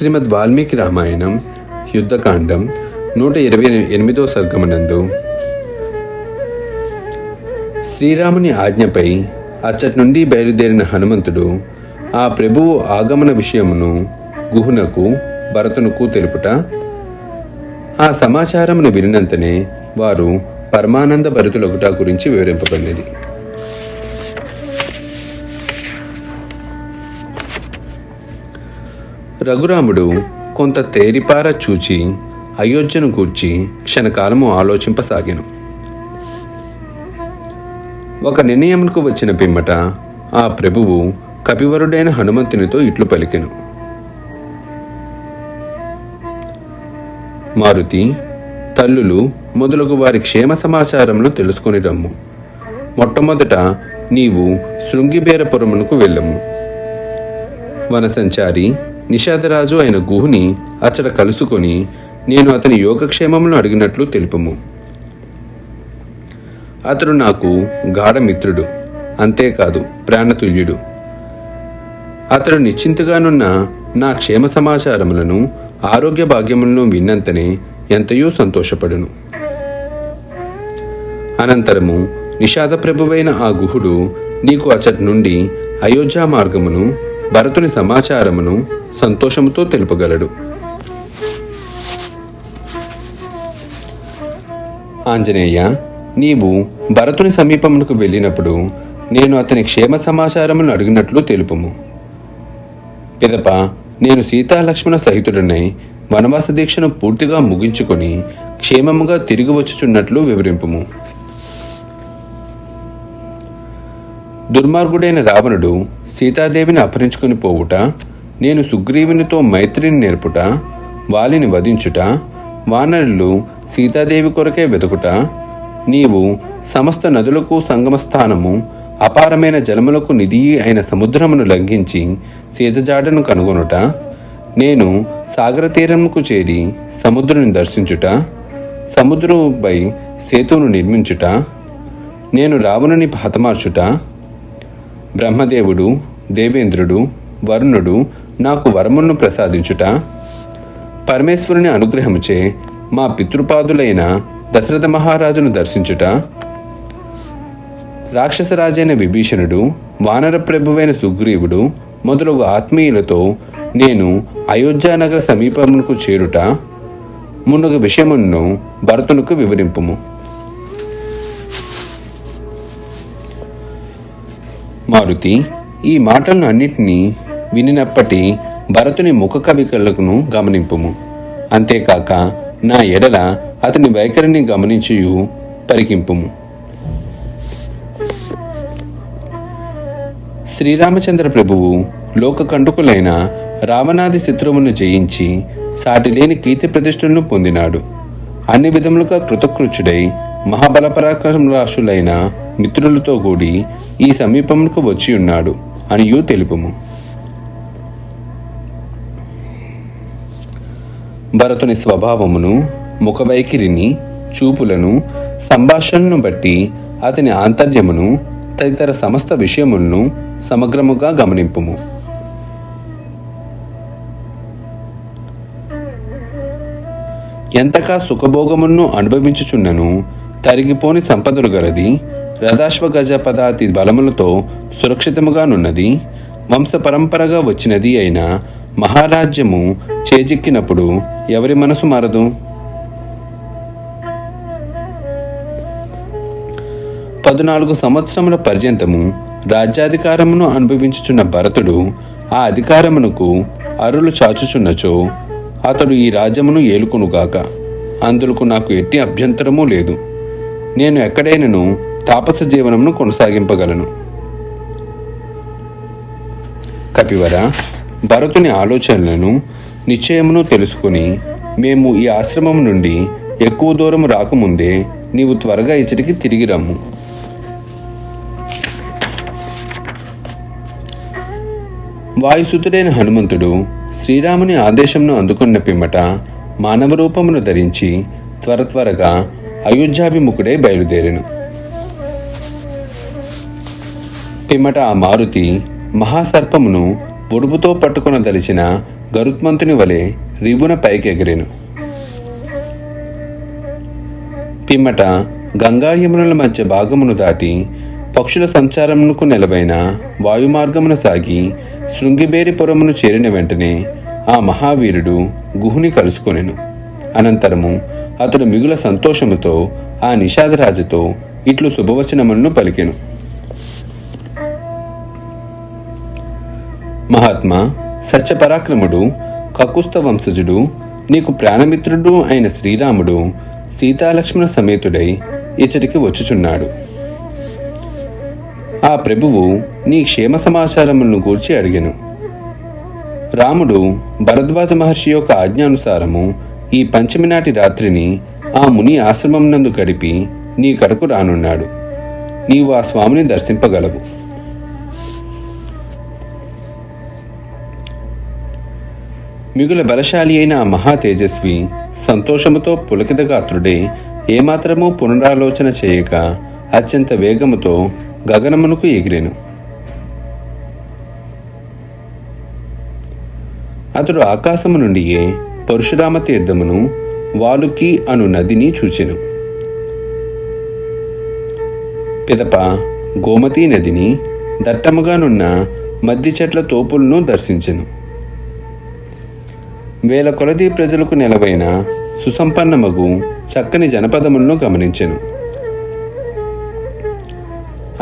శ్రీమద్ వాల్మీకి రామాయణం యుద్ధకాండం నూట ఇరవై ఎనిమిదో సర్గమనందు. శ్రీరాముని ఆజ్ఞపై అచ్చటి నుండి బయలుదేరిన హనుమంతుడు ఆ ప్రభువు ఆగమన విషయమును గుహునకు భరతునకు తెలుపుట ఆ సమాచారమును వినినంతనే వారు పరమానంద భరతులొకట గురించి వివరింపబడినది. రఘురాముడు కొంత తేరిపార చూచి అయోధ్యను గూర్చి క్షణకాలము ఆలోచింపసాగాను. ఒక నిర్ణయమునకు వచ్చిన పిమ్మట ఆ ప్రభువు కపివరుడైన హనుమంతునితో ఇట్లు పలికెను. మారుతి తల్లులు మొదలగు వారి క్షేమ సమాచారంలో తెలుసుకొని రమ్ము. మొట్టమొదట నీవు శృంగిబేరపురమునకు వెళ్ళము. వనసంచారి నిషాదరాజు అయిన గుహుని అచ్చట కలుసుకొని నేను అతని యోగక్షేమమును అడిగినట్లు తెలుపము. అతడు నాకు గాఢమిత్రుడు అంతేకాదు ప్రాణతుల్యుడు. అతడు నిశ్చింతగానున్న నా క్షేమ సమాచారములను ఆరోగ్య భాగ్యములను విన్నంతనే ఎంతయో సంతోషపడును. అనంతరము నిషాద ప్రభువైన ఆ గుహుడు నీకు అచ్చటి నుండి అయోధ్యా మార్గమును భరతుని సమాచారమును సంతోషముతో తెలుపగలడు. ఆంజనేయ నీవు భరతుని సమీపమునకు వెళ్ళినప్పుడు నేను అతని క్షేమ సమాచారమును అడిగినట్లు తెలుపుము. పిదప నేను సీతాలక్ష్మణ సహితుడనై వనవాస దీక్షను పూర్తిగా ముగించుకొని క్షేమముగా తిరిగి వచ్చుచున్నట్లు వివరింపుము. దుర్మార్గుడైన రావణుడు సీతాదేవిని అపహరించుకుని పోవుట నేను సుగ్రీవునితో మైత్రిని నేర్పుట వాలిని వధించుట వానరులు సీతాదేవి కొరకే వెతుకుట నీవు సమస్త నదులకు సంగమస్థానము అపారమైన జలములకు నిధి అయిన సముద్రమును లంఘించి సీతజాడను కనుగొనుట నేను సాగర తీరముకు చేరి సముద్రుని దర్శించుట సముద్రముపై సేతువును నిర్మించుట నేను రావణుని హతమార్చుట బ్రహ్మదేవుడు దేవేంద్రుడు వరుణుడు నాకు వరమును ప్రసాదించుట. పరమేశ్వరుని అనుగ్రహముచే మా పితృపాదులైన దశరథ మహారాజును దర్శించుట. రాక్షసరాజైన విభీషణుడు వానర ప్రభువైన సుగ్రీవుడు మొదలగు ఆత్మీయులతో నేను అయోధ్యానగర సమీపమునకు చేరుట. మునుగ విషయమును భరతునకు వివరింపుము. మారుతి ఈ మాటలను అన్నిటినీ వినినప్పటి భరతుని ముఖ కవికలను గమనింపుము. అంతేకాక నా ఎడల అతని వైఖరిని గమనించియు పరికింపుము. శ్రీరామచంద్ర ప్రభువు లోక కంటుకులైన రావణాది శత్రువును జయించి సాటిలేని కీర్తి ప్రతిష్టలను పొందినాడు. అన్ని విధములుగా కృతకృత్యుడై మహాబలపరాక్రమరాశులైన మిత్రులతో కూడి ఈ సమీపంకు వచ్చి ఉన్నాడు అనియు తెలుపుము. భరతుని స్వభావమును ముఖవైఖరిని చూపులను సంభాషణను బట్టి అతని ఆంతర్యమును తదితర సమస్త విషయములను సమగ్రముగా గమనింపుము. ఎంతగా సుఖభోగమును అనుభవించుచున్నను తరిగిపోని సంపదలు గలది రథాశ్వ పదాతి బలములతో సురక్షితముగానున్నది వంశ పరంపరగా వచ్చినది అయిన మహారాజ్యము చేజిక్కినప్పుడు ఎవరి మనసు మారదు? పద్నాలుగు సంవత్సరముల పర్యంతము రాజ్యాధికారమును అనుభవించుచున్న భరతుడు ఆ అధికారమునకు అరులు చాచుచున్నచో అతడు ఈ రాజ్యమును ఏలుకొనుగాక. అందులకు నాకు ఎట్టి అభ్యంతరమూ లేదు. నేను ఎక్కడైనను తాపస జీవనంను కొనసాగింపగలను. కపివర భరతుని ఆలోచనలను నిశ్చయమును తెలుసుకుని మేము ఈ ఆశ్రమం నుండి ఎక్కువ దూరం రాకముందే నీవు త్వరగా ఇచ్చటికి తిరిగి రమ్ము. వాయుసుతుడైన హనుమంతుడు శ్రీరాముని ఆదేశంను అందుకున్న పిమ్మట మానవ రూపమును ధరించి త్వర త్వరగా అయోధ్యాభిముఖుడై బయలుదేరెను. పిమ్మట ఆ మారుతి మహాసర్పమును పొడుపుతో పట్టుకున దలిచిన గరుత్మంతుని వలె రివున పైకెగిరెను. పిమ్మట గంగాయమునుల మధ్య భాగమును దాటి పక్షుల సంచారమునకు నిలబైన వాయుమార్గమున సాగి శృంగిబేరిపురమును చేరిన వెంటనే ఆ మహావీరుడు గుహుని కలుసుకొనెను. అనంతరము అతడు మిగుల సంతోషముతో ఆ నిషాదరాజుతో ఇట్లు శుభవచనములను పలికెను. మహాత్మా సత్యపరాక్రముడు కకుస్త వంశజుడు నీకు ప్రాణమిత్రుడు అయిన శ్రీరాముడు సీతాలక్ష్మణ సమేతుడై ఇచ్చటికి వచ్చుచున్నాడు. ఆ ప్రభువు నీ క్షేమ సమాచారములను గూర్చి అడిగెను. రాముడు భరద్వాజ మహర్షి యొక్క ఆజ్ఞానుసారము ఈ పంచమి నాటి రాత్రిని ఆ ముని ఆశ్రమం నందు గడిపి నీ కడకు రానున్నాడు. నీవు ఆ స్వామిని దర్శింపగలవు. మిగుల బలశాలి అయిన ఆ మహా తేజస్వి సంతోషముతో పులకితగాత్రుడే ఏమాత్రమూ పునరాలోచన చేయక అత్యంత వేగముతో గగనమునకు ఎగిరెను. అతడు ఆకాశము నుండియే పరశురామ తీర్థమును వాలుకి అను నదిని చూచెను. పిదప గోమతీ నదిని దట్టముగానున్న మద్ది చెట్ల తోపులను దర్శించెను. వేల కొలది ప్రజలకు నెలవైన సుసంపన్నమగు చక్కని జనపదములను గమనించెను.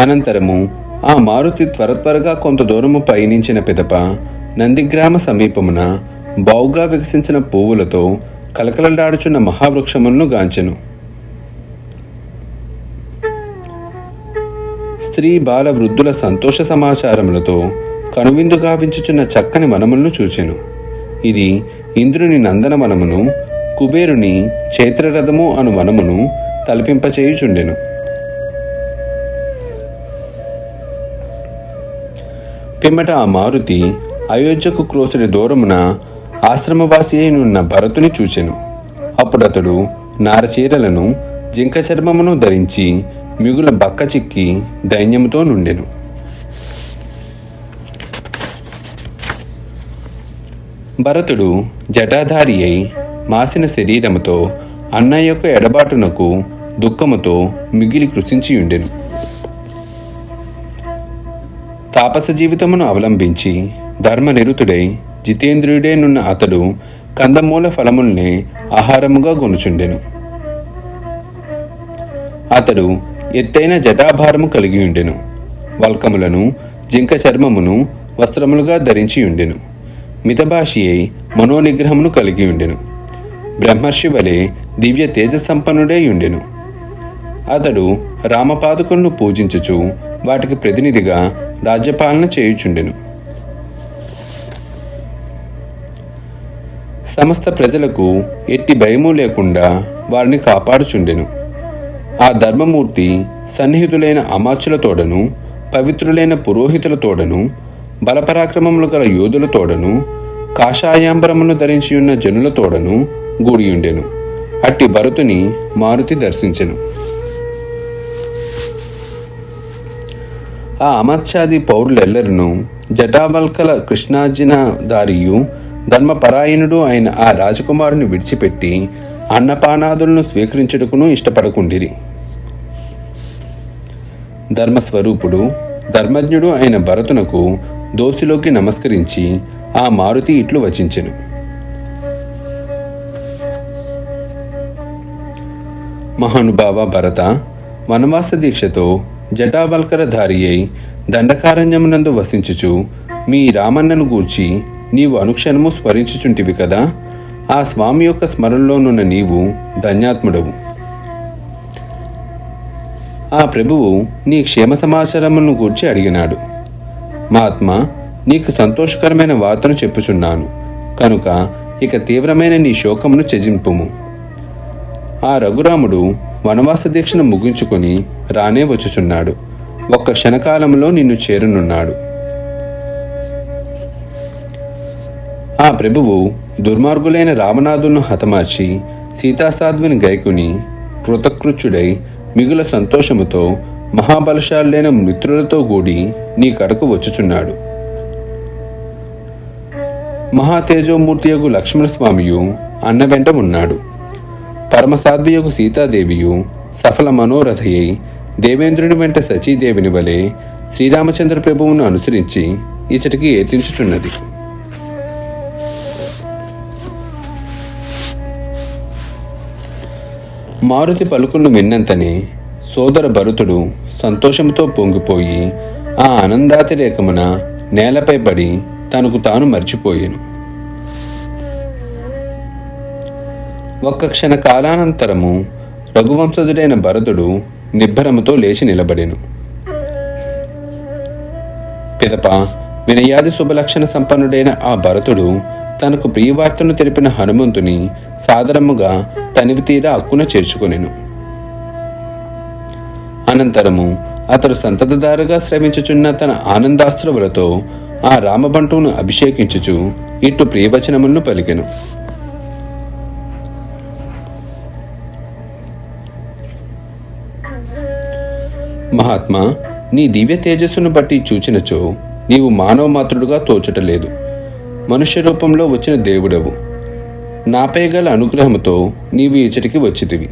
అనంతరము ఆ మారుతి త్వర త్వరగా కొంత దూరము పయనించిన పిదప నందిగ్రామ సమీపమున బావుగా వికసించిన పువ్వులతో కలకలలాడుచున్న మహావృక్షములను గాంచెను. స్త్రీ బాల వృద్ధుల సంతోష సమాచారములతో కనువిందు గావించుచున్న చక్కని వనములను చూచెను. ఇది ఇంద్రుని నందన వనమును కుబేరుని చైత్రరథము అను వనమును తలపింపచేయుచుండెను. పిమ్మట ఆ మారుతి అయోధ్యకు క్రోసుడి దూరమున ఆశ్రమవాసి అయినున్న భరతుని చూచెను. అప్పుడతడు నారచీరలను జింక చర్మమును ధరించి మిగుల బక్క చిక్కి దైన్యముతో నుండెను. భరతుడు జటాధారి అయి మాసిన శరీరముతో అన్న యొక్క ఎడబాటునకు దుఃఖముతో మిగిలి కృషించియుండెను తాపస జీవితమును అవలంబించి ధర్మనిరుతుడై జితేంద్రియుడేనున్న అతడు కందమూల ఫలముల్నే ఆహారముగా గొనుచుండెను. అతడు ఎత్తైన జటాభారము కలిగి ఉండెను. వల్కములను జింక చర్మమును వస్త్రములుగా ధరించి ఉండెను. మితభాషి అయి మనోనిగ్రహమును కలిగి ఉండెను. బ్రహ్మర్షి వలె దివ్య తేజసంపన్నుడై ఉండెను. అతడు రామపాదుకులను పూజించుచు వాటికి ప్రతినిధిగా రాజ్యపాలన చేయుచుండెను. సమస్త ప్రజలకు ఎట్టి భయము లేకుండా వారిని కాపాడుచుండెను. ఆ ధర్మమూర్తి సన్నిహితులైన అమాచులతోడను పవిత్రులైన పురోహితులతోడను బలపరాక్రమములు గల యోధులతోడను కాషాయాంబరమును ధరించి ఉన్న జనులతోడను గూడియుండెను. అట్టి భరతుని మారుతి దర్శించెను. ఆ అమత్యాది పౌరులెల్లరను జటావల్కల కృష్ణార్జున దారియు ధర్మపరాయణుడు అయిన ఆ రాజకుమారుని విడిచిపెట్టి అన్నపానాదులను స్వీకరించుటకును ఇష్టపడకుండిరి. ధర్మస్వరూపుడు ధర్మజ్ఞుడు అయిన భరతునకు దోసిలోకి నమస్కరించి ఆ మారుతి ఇట్లు వచించెను. మహానుభావ భరత వనవాస దీక్షతో జటావల్కరధారి అయి దండకారణ్యమునందు వసించుచు మీ రామన్నను గూర్చి నీవు అనుక్షణము స్మరించుచుంటివి కదా? ఆ స్వామి యొక్క స్మరణలోనున్న నీవు ధన్యాత్ముడవు. ఆ ప్రభువు నీ క్షేమ సమాచారమును గూర్చి అడిగినాడు. మహాత్మా నీకు సంతోషకరమైన వార్తను చెప్పుచున్నాను. కనుక ఇక తీవ్రమైన నీ శోకమును త్యజింపుము. ఆ రఘురాముడు వనవాస దీక్షను ముగించుకొని రానే వచ్చుచున్నాడు. ఒక్క క్షణకాలంలో నిన్ను చేరునున్నాడు. ఆ ప్రభువు దుర్మార్గులైన రామనాథును హతమార్చి సీతాసాధ్విని గైకుని కృతకృత్యుడై మిగుల సంతోషముతో మహాబలశాలులైన మిత్రులతో కూడి నీ కడకు వచ్చుచున్నాడు. మహాతేజోమూర్తియగు లక్ష్మణస్వామియు అన్న వెంట ఉన్నాడు. పరమసాధ్వియగు సీతాదేవియు సఫల మనోరథయై దేవేంద్రుని వెంట సచీదేవిని వలె శ్రీరామచంద్ర ప్రభువును అనుసరించి ఇచటికి ఏతించుచున్నది మారుతి పలుకులు విన్నంతనే సోదర భరతుడు సంతోషంతో పొంగిపోయి ఆ ఆనందాతిరేకమున నేలపై పడి తనకు తాను మర్చిపోయాను. ఒక్క క్షణ కాలానంతరము రఘువంశజుడైన భరతుడు నిబ్బరముతో లేచి నిలబడెను. పిదప వినయాది శుభలక్షణ సంపన్నుడైన ఆ భరతుడు తనకు ప్రియవార్తను తెలిపిన హనుమంతుని సాదరముగా తనివి తీర అక్కున చేర్చుకొనెను. అనంతరము అతడు సంతతదారుగా శ్రమించుచున్న తన ఆనందాస్త్రములతో ఆ రామబంటువును అభిషేకించుచు ఇటు ప్రియవచనములను పలికెను. మహాత్మా నీ దివ్య తేజస్సును బట్టి చూచినచో నీవు మానవ మాత్రుడుగా తోచటలేదు మనుష్య రూపంలో వచ్చిన దేవుడవు. నాపై గల అనుగ్రహముతో నీవు ఇచ్చటికి వచ్చితివి.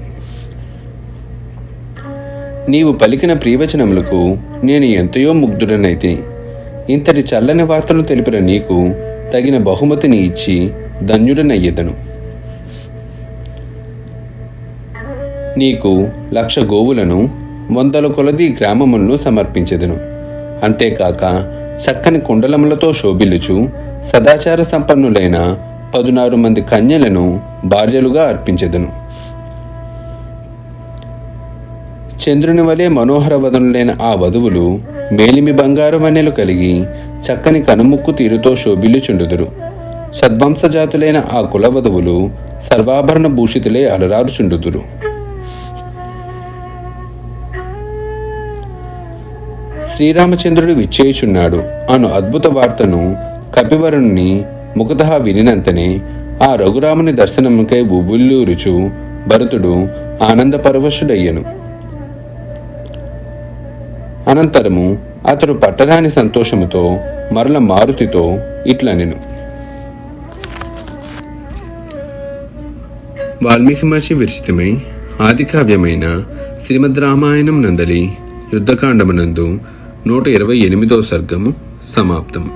నీవు పలికిన ప్రియవచనములకు నేను ఎంతయో ముగ్ధుడనైతే ఇంతటి చల్లని వార్తను తెలిపిన నీకు తగిన బహుమతిని ఇచ్చి ధన్యుడనయ్యెదను. నీకు లక్ష గోవులను వందల కొలది గ్రామములను సమర్పించెదను. అంతేకాక చక్కని కుండలములతో శోభిలుచు సదాచార సంపన్నులైన పదునారు మంది కన్యలను భార్యలుగా అర్పించెదను. చంద్రుని వలె మనోహర వదనులైన ఆ వధువులు మేలిమి బంగారు వన్నెలు కలిగి చక్కని కనుముక్కు తీరుతో శోభిల్లుచుండుదురు. సద్వంశజాతులైన ఆ కులవధువులు సర్వాభరణ భూషితులే అలరారుచుండుదురు. శ్రీరామచంద్రుడు విచ్చేయుచున్నాడు. అను అద్భుత వార్తను కపివరుణ్ణి ముఖత వినినంతనే ఆ రఘురాముని దర్శనముకై ఉవ్వుల్లూరుచు భరతుడు ఆనందపరవశుడయ్యను. అనంతరము అతడు పట్టరాని సంతోషముతో మరల మారుతితో ఇట్లనెను. వాల్మీకి మహర్షి విరచితమై ఆదికావ్యమైన శ్రీమద్ రామాయణం నందలి యుద్ధకాండమునందు నూట ఇరవై ఎనిమిదో సర్గము సమాప్తం